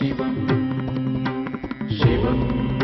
शिवं शिवम्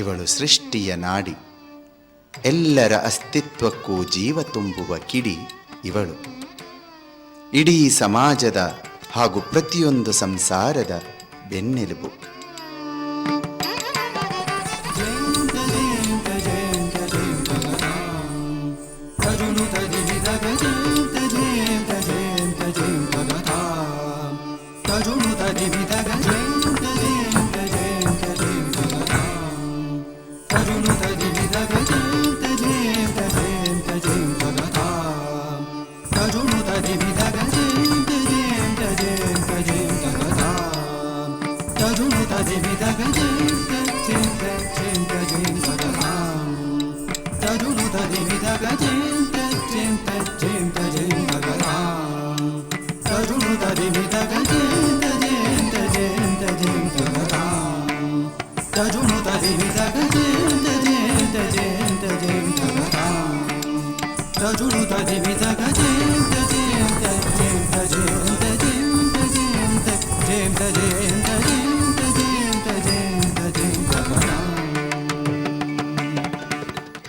ಇವಳು ಸೃಷ್ಟಿಯ ನಾಡಿ. ಎಲ್ಲರ ಅಸ್ತಿತ್ವಕ್ಕೂ ಜೀವ ತುಂಬುವ ಕಿಡಿ ಇವಳು. ಇಡೀ ಸಮಾಜದ ಹಾಗೂ ಪ್ರತಿಯೊಂದು ಸಂಸಾರದ ಬೆನ್ನೆಲುಬು. I don't.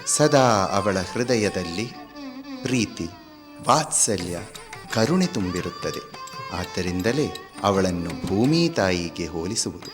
ಸದಾ ಅವಳ ಹೃದಯದಲ್ಲಿ ಪ್ರೀತಿ ವಾತ್ಸಲ್ಯ ಕರುಣೆ ತುಂಬಿರುತ್ತದೆ ಆದ್ದರಿಂದಲೇ ಅವಳನ್ನು ಭೂಮಿ ತಾಯಿಗೆ ಹೋಲಿಸುವುದು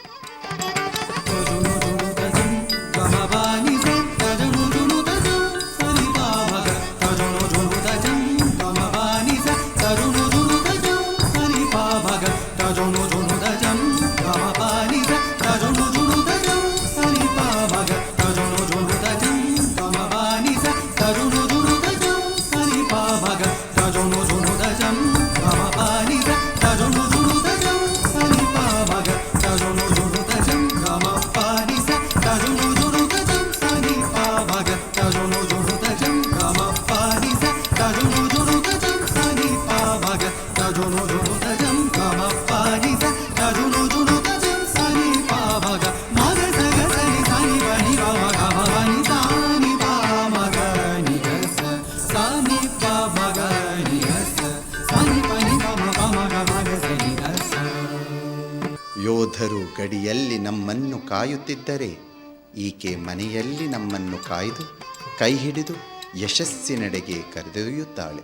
సోదజం మమ పానిత తరుణుదు ಗಡಿಯಲ್ಲಿ ನಮ್ಮನ್ನು ಕಾಯುತ್ತಿದ್ದರೆ ಈಕೆ ಮನೆಯಲ್ಲಿ ನಮ್ಮನ್ನು ಕಾಯ್ದು ಕೈ ಹಿಡಿದು ಯಶಸ್ಸಿನೆಡೆಗೆ ಕರೆದೊಯ್ಯುತ್ತಾಳೆ.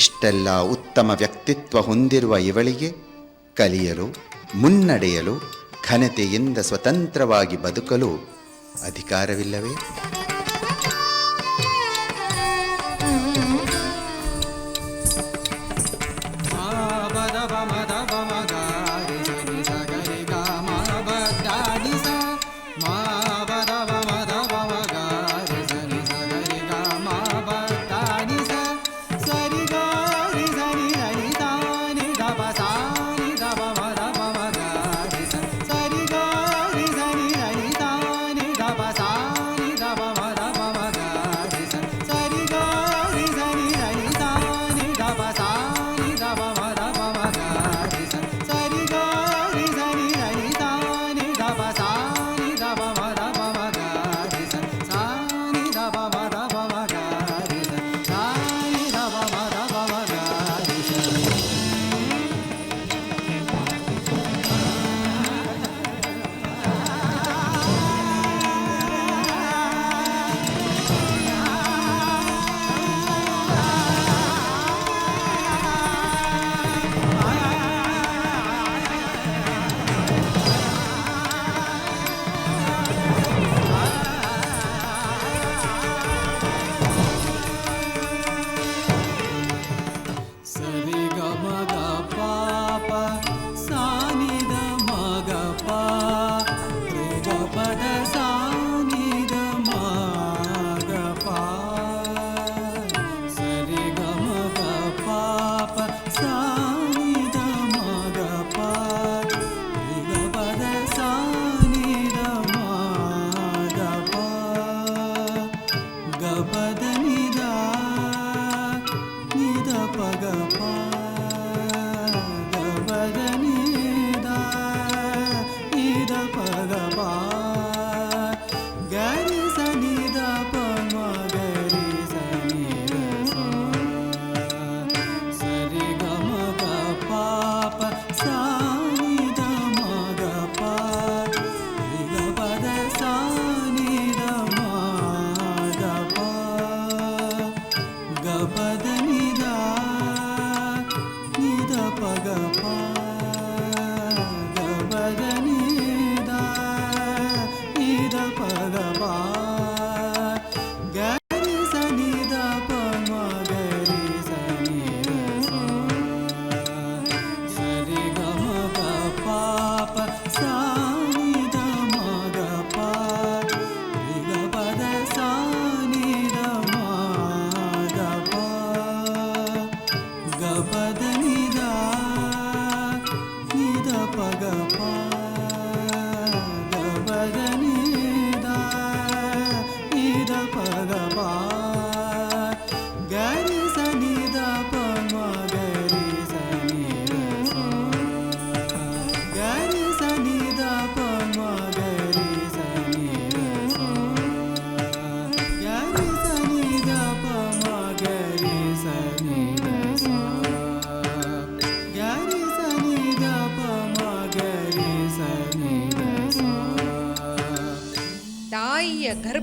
ಇಷ್ಟೆಲ್ಲ ಉತ್ತಮ ವ್ಯಕ್ತಿತ್ವ ಹೊಂದಿರುವ ಇವಳಿಗೆ ಕಲಿಯಲು ಮುನ್ನಡೆಯಲು ಘನತೆಯಿಂದ ಸ್ವತಂತ್ರವಾಗಿ ಬದುಕಲು ಅಧಿಕಾರವಿಲ್ಲವೇ?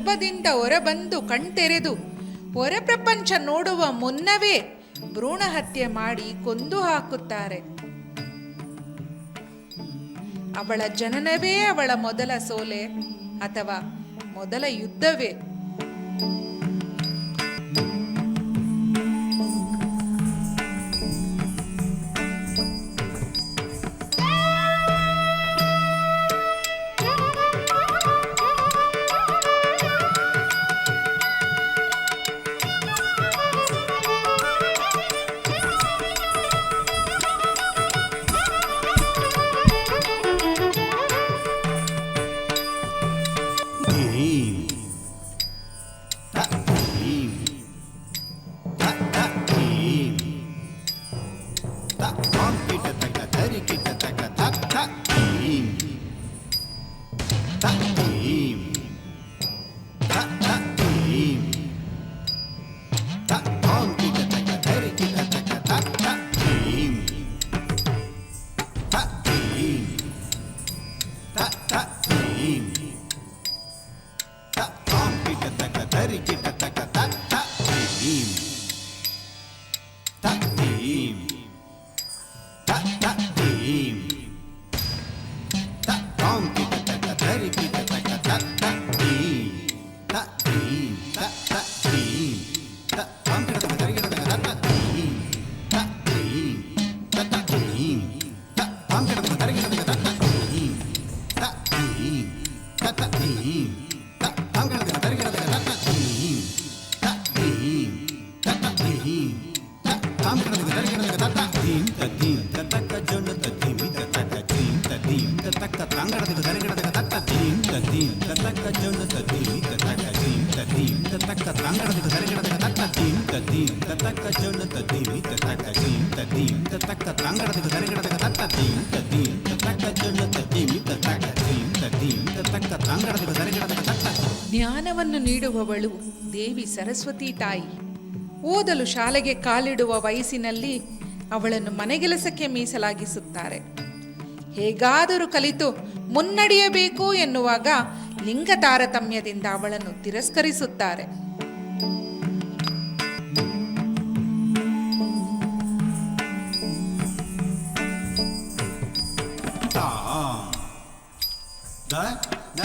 ಗರ್ಭದಿಂದ ಹೊರಬಂದು ಕಣ್ತೆರೆದು ಹೊರಪ್ರಪಂಚ ನೋಡುವ ಮುನ್ನವೇ ಭ್ರೂಣ ಹತ್ಯೆ ಮಾಡಿ ಕೊಂದು ಹಾಕುತ್ತಾರೆ. ಅವಳ ಜನನವೇ ಅವಳ ಮೊದಲ ಸೋಲೆ ಅಥವಾ ಮೊದಲ ಯುದ್ಧವೇ? Ha ha. 嗯 ನೀಡುವವಳು ದೇವಿ ಸರಸ್ವತಿ ತಾಯಿ. ಓದಲು ಶಾಲೆಗೆ ಕಾಲಿಡುವ ವಯಸ್ಸಿನಲ್ಲಿ ಅವಳನ್ನು ಮನೆಗೆಲಸಕ್ಕೆ ಮೀಸಲಾಗಿಸುತ್ತಾರೆ. ಹೇಗಾದರೂ ಕಲಿತು ಮುನ್ನಡೆಯಬೇಕು ಎನ್ನುವಾಗ ಲಿಂಗ ತಾರತಮ್ಯದಿಂದ ಅವಳನ್ನು ತಿರಸ್ಕರಿಸುತ್ತಾರೆ. ದ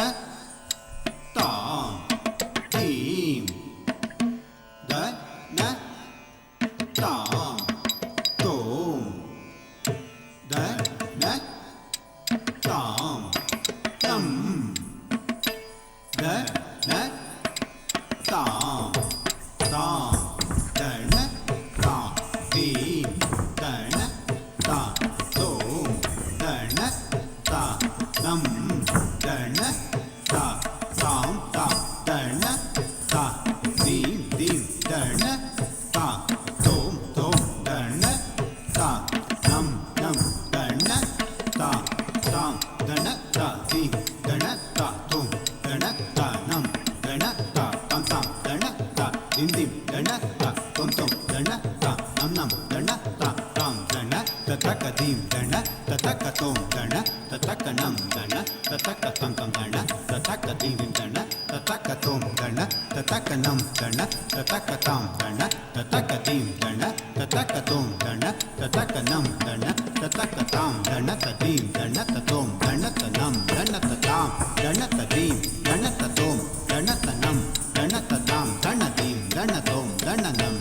தோம் தண தத்தக்க நம் தண தத்தக்க தாம் தண தத்தக்க தீம் தண தத்தக்க தோம் தண தத்தக்க நம் தண தத்தக்க தாம் தண தீம் தண தோம் தண தனம் தண தாம் தண தீம் தண தோம் தண தனம் தண தாம் தண தீம் தண தோம் தண நம்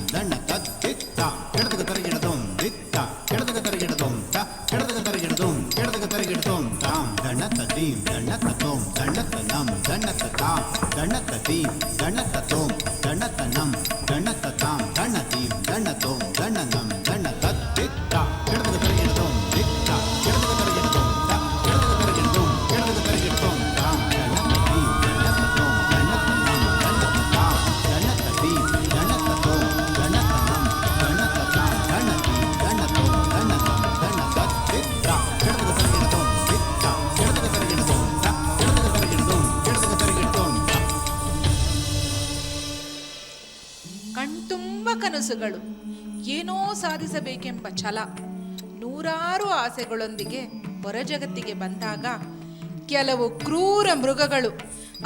గణపతి గణపతో ಸಾಧಿಸಬೇಕೆಂಬ ಛಲ ನೂರಾರು ಆಸೆಗಳೊಂದಿಗೆ ಹೊರಜಗತ್ತಿಗೆ ಬಂದಾಗ ಕೆಲವು ಕ್ರೂರ ಮೃಗಗಳು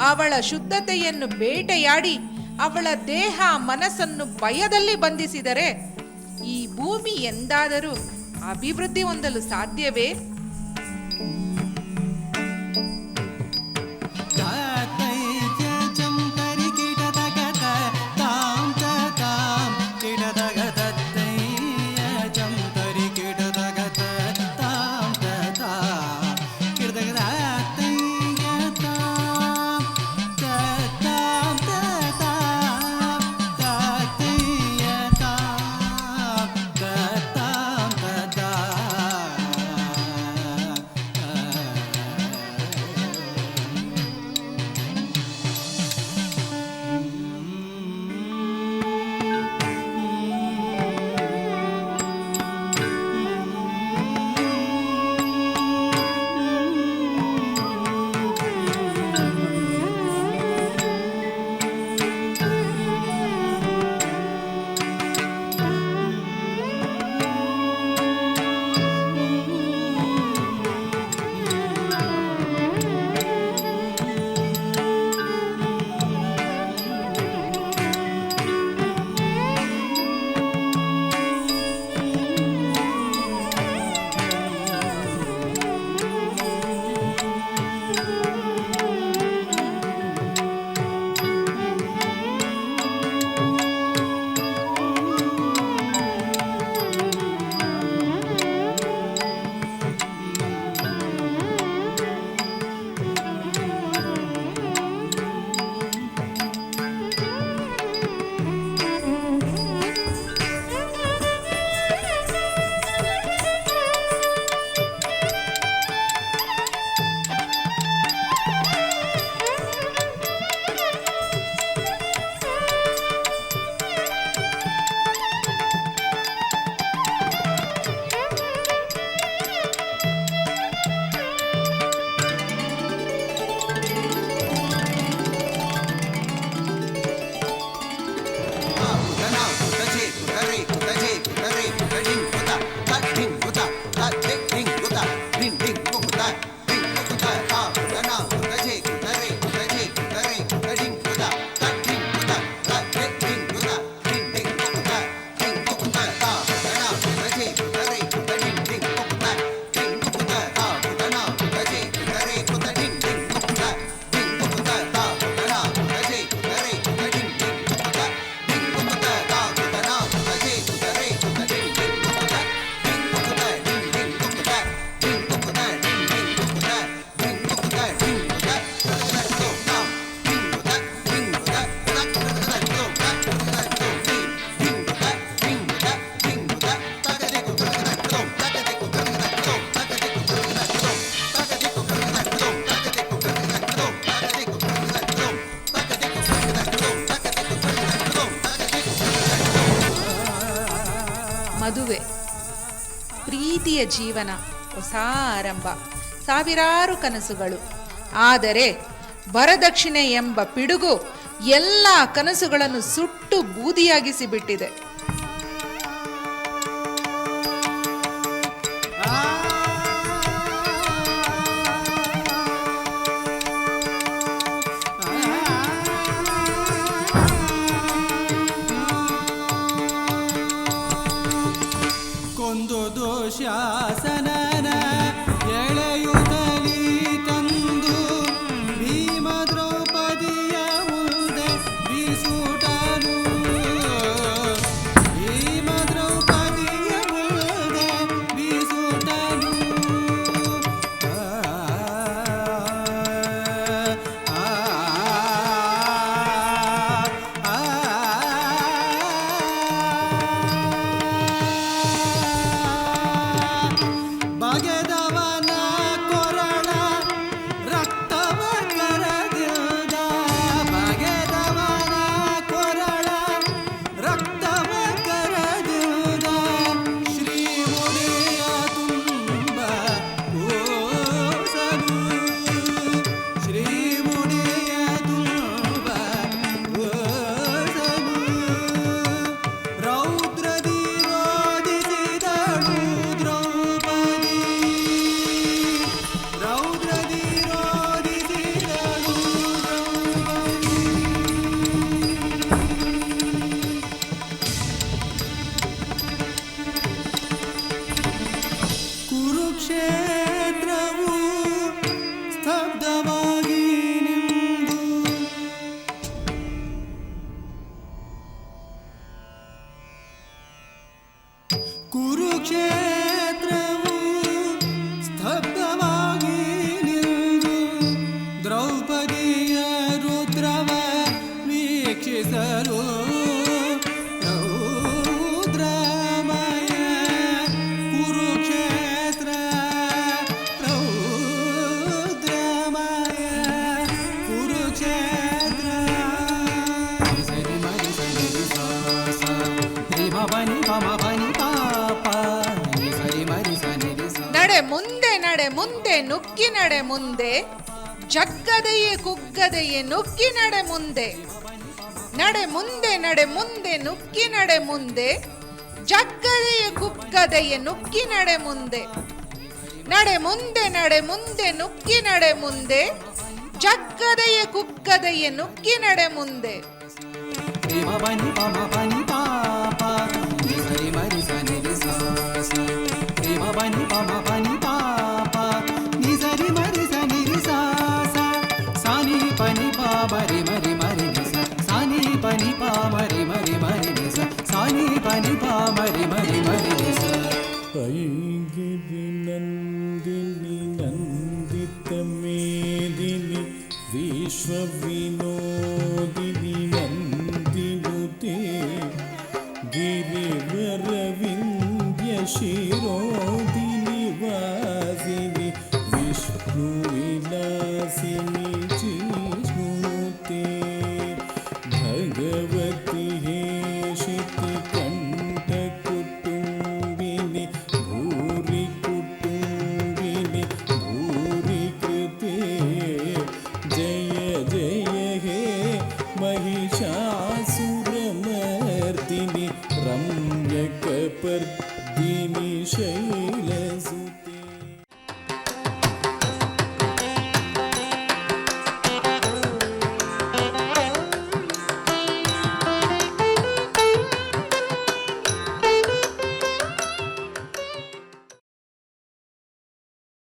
ಅವಳ ಶುದ್ಧತೆಯನ್ನು ಬೇಟೆಯಾಡಿ ಅವಳ ದೇಹ ಮನಸ್ಸನ್ನು ಭಯದಲ್ಲಿ ಬಂಧಿಸಿದರೆ ಈ ಭೂಮಿ ಎಂದಾದರೂ ಅಭಿವೃದ್ಧಿ ಹೊಂದಲು ಸಾಧ್ಯವೇ? ಜೀವನ ಹೊಸ ಆರಂಭ ಸಾವಿರಾರು ಕನಸುಗಳು. ಆದರೆ ವರದಕ್ಷಿಣೆ ಎಂಬ ಪಿಡುಗು ಎಲ್ಲ ಕನಸುಗಳನ್ನು ಸುಟ್ಟು ಬೂದಿಯಾಗಿಸಿ ಬಿಟ್ಟಿದೆ ಕೊಂದು ದೋಷ ನುಗ್ಗಿ ನಡೆ ಮುಂದೆ, ಜಗ್ಗದೆಯೇ ಕುಗ್ಗದೆಯೇ ನುಗ್ಗಿ ನಡೆ ಮುಂದೆ. ನಡೆ ಮುಂದೆ ನಡೆ ಮುಂದೆ, ನುಗ್ಗಿ ನಡೆ ಮುಂದೆ, ಜಗ್ಗದೆಯೇ ಕುಗ್ಗದೆಯೇ ನುಗ್ಗಿ ನಡೆ ಮುಂದೆ. ನಡೆ ಮುಂದೆ ನಡೆ ಮುಂದೆ, ನುಗ್ಗಿ ನಡೆ ಮುಂದೆ, ಜಗ್ಗದೆಯೇ ಕುಗ್ಗದೆಯೇ ನುಗ್ಗಿ ನಡೆ ಮುಂದೆ.